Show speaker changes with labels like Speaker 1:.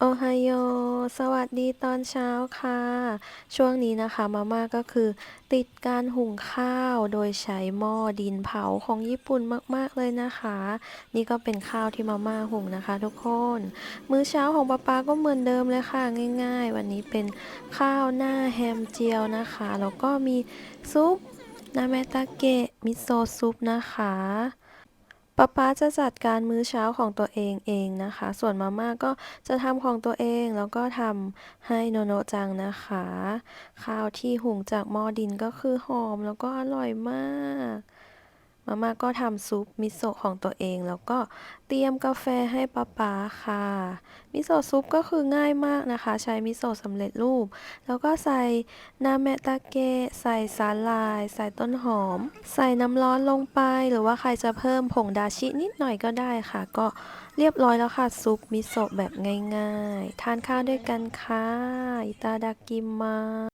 Speaker 1: โอไฮโอ สวัสดีตอนเช้าค่ะ ช่วงนี้นะคะมาม่าก็คือ ติดการหุงข้าวโดยใช้หม้อดินเผาของญี่ปุ่นมากๆเลยนะคะ นี่ก็เป็นข้าวที่มาม่าหุงนะคะทุกคน มื้อเช้าของป๊าป๊าก็เหมือนเดิมเลยค่ะง่าย ๆ วันนี้เป็นข้าวหน้าแฮมเจียวนะคะ แล้วก็มีซุปนาเมตาเกะมิโซะซุปนะคะ ป๊าป๊าจะจัดการมื้อเช้าของตัวเองเองนะคะ ส่วนมาม่าก็จะทำของตัวเองแล้วก็ทำให้โนโนจังนะคะ ข้าวที่หุงจากหม้อดินก็คือหอมแล้วก็อร่อยมาก มาม่าก็ทำซุปมิโซะของตัวเอง แล้วก็เตรียมกาแฟให้ป๊าป๊าค่ะ มิโซะซุปก็คือง่ายมากนะคะ ใช้มิโซะสำเร็จรูป แล้วก็ใส่นาเมตาเกะใส่สาหร่าย ใส่ต้นหอม ใส่น้ำร้อนลงไป หรือว่าใครจะเพิ่มผงดาชินิดหน่อยก็ได้ค่ะ ก็เรียบร้อยแล้วค่ะซุปมิโซะแบบง่ายๆ ทานข้าวด้วยกันค่ะอิตาดากิมา